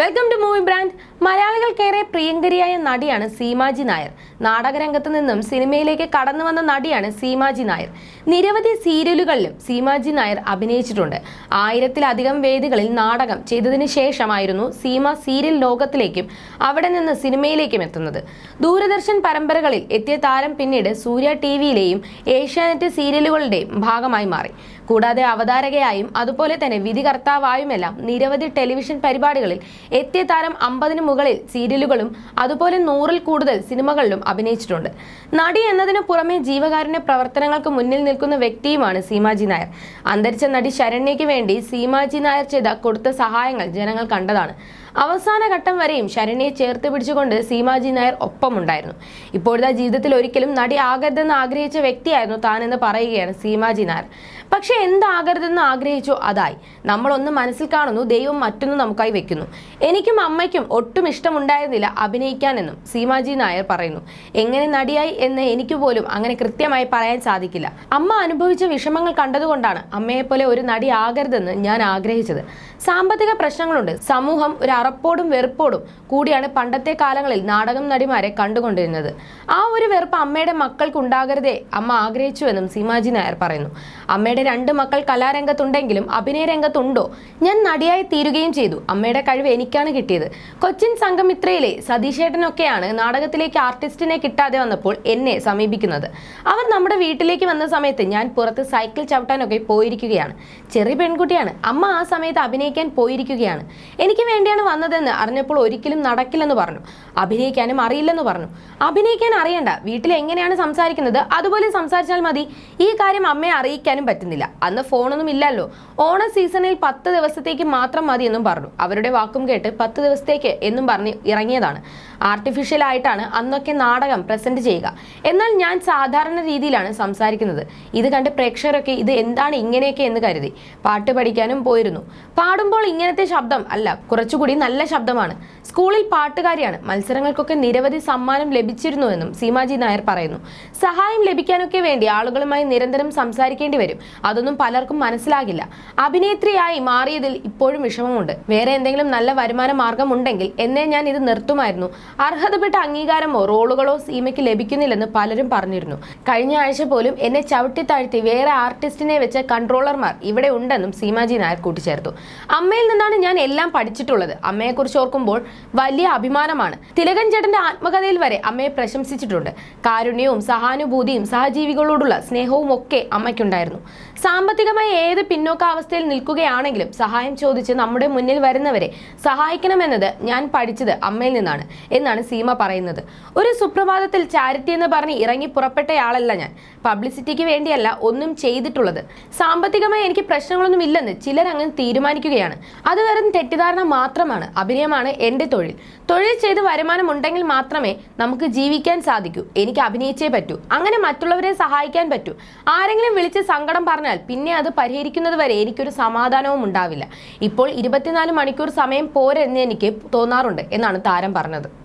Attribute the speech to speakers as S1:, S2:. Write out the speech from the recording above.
S1: Welcome to movie brand മലയാളികൾക്കേറെ പ്രിയങ്കരിയായ നടിയാണ് സീമാജി നായർ. നാടകരംഗത്ത് നിന്നും സിനിമയിലേക്ക് കടന്നു വന്ന നടിയാണ് സീമാജി നായർ. നിരവധി സീരിയലുകളിലും സീമാജി നായർ അഭിനയിച്ചിട്ടുണ്ട്. ആയിരത്തിലധികം വേദികളിൽ നാടകം ചെയ്തതിനു ശേഷമായിരുന്നു സീമ സീരിയൽ ലോകത്തിലേക്കും അവിടെ നിന്ന് സിനിമയിലേക്കും എത്തുന്നത്. ദൂരദർശൻ പരമ്പരകളിൽ എത്തിയ താരം പിന്നീട് സൂര്യ ടി വിയിലെയും ഏഷ്യാനെറ്റ് സീരിയലുകളുടെയും ഭാഗമായി മാറി. കൂടാതെ അവതാരകയായും അതുപോലെ തന്നെ വിധികർത്താവായുമെല്ലാം നിരവധി ടെലിവിഷൻ പരിപാടികളിൽ എത്തിയ താരം അമ്പതിന് മുകളിൽ സീരിയലുകളും അതുപോലെ നൂറിൽ കൂടുതൽ സിനിമകളിലും അഭിനയിച്ചിട്ടുണ്ട്. നടി എന്നതിനു പുറമെ ജീവകാരുണ്യ പ്രവർത്തനങ്ങൾക്ക് മുന്നിൽ നിൽക്കുന്ന വ്യക്തിയുമാണ് സീമാജി നായർ. അന്തരിച്ച നടി ശരണ്യയ്ക്ക് വേണ്ടി സീമാജി നായർ ചെയ്ത കൊടുത്ത സഹായങ്ങൾ ജനങ്ങൾ കണ്ടതാണ്. അവസാന ഘട്ടം വരെയും ശരണ്യെ ചേർത്ത് പിടിച്ചുകൊണ്ട് സീമാജി നായർ ഒപ്പമുണ്ടായിരുന്നു. ഇപ്പോഴത്തെ ജീവിതത്തിൽ ഒരിക്കലും നടി ആകരുതെന്ന് ആഗ്രഹിച്ച വ്യക്തിയായിരുന്നു താൻ എന്ന് പറയുകയാണ് സീമാജി നായർ. പക്ഷെ എന്താകരുതെന്ന് ആഗ്രഹിച്ചോ അതായി. നമ്മളൊന്ന് മനസ്സിൽ കാണുന്നു ദൈവം മറ്റൊന്ന് നമുക്കായി വെക്കുന്നു. എനിക്കും അമ്മയ്ക്കും ഒട്ടും ഇഷ്ടമുണ്ടായിരുന്നില്ല അഭിനയിക്കാനെന്നും സീമാജി നായർ പറയുന്നു. എങ്ങനെ നടിയായി എന്ന് എനിക്ക് പോലും അങ്ങനെ കൃത്യമായി പറയാൻ സാധിക്കില്ല. അമ്മ അനുഭവിച്ച വിഷമങ്ങൾ കണ്ടതുകൊണ്ടാണ് അമ്മയെപ്പോലെ ഒരു നടി ആകരുതെന്ന് ഞാൻ ആഗ്രഹിച്ചത്. സാമ്പത്തിക പ്രശ്നങ്ങളുണ്ട്. സമൂഹം ഒരു അറപ്പോടും വെറുപ്പോടും കൂടിയാണ് പണ്ടത്തെ കാലങ്ങളിൽ നാടകം നടിമാരെ കണ്ടുകൊണ്ടിരുന്നത്. ആ ഒരു വെറുപ്പ് അമ്മയുടെ മക്കൾക്ക് ഉണ്ടാകരുതേ അമ്മ ആഗ്രഹിച്ചുവെന്നും സീമാജി നായർ പറയുന്നു. അമ്മയുടെ രണ്ട് മക്കൾ കലാരംഗത്തുണ്ടെങ്കിലും അഭിനയ രംഗത്തുണ്ടോ? ഞാൻ നടിയായി തീരുകയും ചെയ്തു. അമ്മയുടെ കഴിവ് എനിക്കാണ് കിട്ടിയത്. കൊച്ചിൻ സംഘമിത്രയിലെ സതീശേട്ടനൊക്കെയാണ് നാടകത്തിലേക്ക് ആർട്ടിസ്റ്റിനെ കിട്ടാതെ വന്നപ്പോൾ എന്നെ സമീപിക്കുന്നത്. അവർ നമ്മുടെ വീട്ടിലേക്ക് വന്ന സമയത്ത് ഞാൻ പുറത്ത് സൈക്കിൾ ചവിട്ടാനൊക്കെ പോയിരിക്കുകയാണ്. ചെറിയ പെൺകുട്ടിയാണ്. അമ്മ ആ സമയത്ത് അഭിനയിക്കാൻ പോയിരിക്കുകയാണ്. എനിക്ക് വേണ്ടിയാണ് വന്നതെന്ന് അറിഞ്ഞപ്പോൾ ഒരിക്കലും നടക്കില്ലെന്ന് പറഞ്ഞു. അഭിനയിക്കാനും അറിയില്ലെന്ന് പറഞ്ഞു. അഭിനയിക്കാൻ അറിയണ്ട. വീട്ടിൽ എങ്ങനെയാണ് സംസാരിക്കുന്നത്? അതുപോലെ സംസാരിച്ചാൽ മതി. ഈ കാര്യം അമ്മയെ അറിയിക്കാനും പറ്റുന്നില്ല. അന്ന് ഫോണൊന്നും ഇല്ലല്ലോ. ഓണ സീസണിൽ പത്ത് ദിവസത്തേക്ക് മാത്രം മതി എന്നും പറഞ്ഞു. അവരുടെ വാക്കും കേട്ട് പത്ത് ദിവസത്തേക്ക് എന്നും പറഞ്ഞ് ഇറങ്ങിയതാണ്. ആർട്ടിഫിഷ്യൽ ആയിട്ടാണ് അന്നൊക്കെ നാടകം പ്രസന്റ് ചെയ്യുക. എന്നാൽ ഞാൻ സാധാരണ രീതിയിലാണ് സംസാരിക്കുന്നത്. ഇത് കണ്ട് പ്രേക്ഷകരൊക്കെ ഇത് എന്താണ് ഇങ്ങനെയൊക്കെ എന്ന് കരുതി. പാട്ട് പഠിക്കാനും പോയിരുന്നു. പാടുമ്പോൾ ഇങ്ങനത്തെ ശബ്ദം അല്ല. കുറച്ചുകൂടി നല്ല ശബ്ദമാണ്. സ്കൂളിൽ പാട്ടുകാരിയാണ്. മത്സരങ്ങൾക്കൊക്കെ നിരവധി സമ്മാനം ലഭിച്ചിരുന്നുവെന്നും സീമാജി നായർ പറയുന്നു. സഹായം ലഭിക്കാനൊക്കെ വേണ്ടി ആളുകളുമായി നിരന്തരം സംസാരിക്കേണ്ടി വരും. അതൊന്നും പലർക്കും മനസ്സിലാകില്ല. അഭിനേത്രിയായി മാറിയതിൽ ഇപ്പോഴും വിഷമമുണ്ട്. വേറെ എന്തെങ്കിലും നല്ല വരുമാന മാർഗം ഉണ്ടെങ്കിൽ എന്നേ ഞാൻ ഇത് നിർത്തുമായിരുന്നു. അർഹതപ്പെട്ട അംഗീകാരമോ റോളുകളോ സീമയ്ക്ക് ലഭിക്കുന്നില്ലെന്ന് പലരും പറഞ്ഞിരുന്നു. കഴിഞ്ഞ ആഴ്ച പോലും എന്നെ ചവിട്ടി താഴ്ത്തി വേറെ ആർട്ടിസ്റ്റിനെ വെച്ച കൺട്രോളർമാർ ഇവിടെ ഉണ്ടെന്നും സീമാജി നായർ കൂട്ടിച്ചേർത്തു. അമ്മയിൽ നിന്നാണ് ഞാൻ എല്ലാം പഠിച്ചിട്ടുള്ളത്. അമ്മയെക്കുറിച്ച് ഓർക്കുമ്പോൾ വലിയ അഭിമാനമാണ്. തിലകൻ ചേട്ടന്റെ ആത്മകഥയിൽ വരെ അമ്മയെ പ്രശംസിച്ചിട്ടുണ്ട്. കാരുണ്യവും സഹാനുഭൂതിയും സഹജീവികളോടുള്ള സ്നേഹവും ഒക്കെ അമ്മയ്ക്കുണ്ടായിരുന്നു. സാമ്പത്തികമായി ഏത് പിന്നോക്കാവസ്ഥയിൽ നിൽക്കുകയാണെങ്കിലും സഹായം ചോദിച്ച് നമ്മുടെ മുന്നിൽ വരുന്നവരെ സഹായിക്കണമെന്നത് ഞാൻ പഠിച്ചത് അമ്മയിൽ നിന്നാണ് എന്നാണ് സീമ പറയുന്നത്. ഒരു സുപ്രഭാതത്തിൽ ചാരിറ്റി എന്ന് പറഞ്ഞ് ഇറങ്ങി പുറപ്പെട്ടയാളല്ല ഞാൻ. പബ്ലിസിറ്റിക്ക് വേണ്ടിയല്ല ഒന്നും ചെയ്തിട്ടുള്ളത്. സാമ്പത്തികമായി എനിക്ക് പ്രശ്നങ്ങളൊന്നും ഇല്ലെന്ന് ചിലർ അങ്ങനെ തീരുമാനിക്കുകയാണ്. അത് വെറും തെറ്റിദ്ധാരണ മാത്രമാണ് അഭിനയമാണ്. എന്റെ തൊഴിൽ. തൊഴിൽ ചെയ്ത് വരുമാനം ഉണ്ടെങ്കിൽ മാത്രമേ നമുക്ക് ജീവിക്കാൻ സാധിക്കൂ. എനിക്ക് അഭിനയിച്ചേ പറ്റൂ. അങ്ങനെ മറ്റുള്ളവരെ സഹായിക്കാൻ പറ്റൂ. ആരെങ്കിലും വിളിച്ച് സങ്കടം പറഞ്ഞാൽ പിന്നെ അത് പരിഹരിക്കുന്നത് വരെ എനിക്കൊരു സമാധാനവും ഉണ്ടാവില്ല. ഇപ്പോൾ ഇരുപത്തിനാല് മണിക്കൂർ സമയം പോരെന്ന് എനിക്ക് തോന്നാറുണ്ട് എന്നാണ് താരം പറഞ്ഞത്.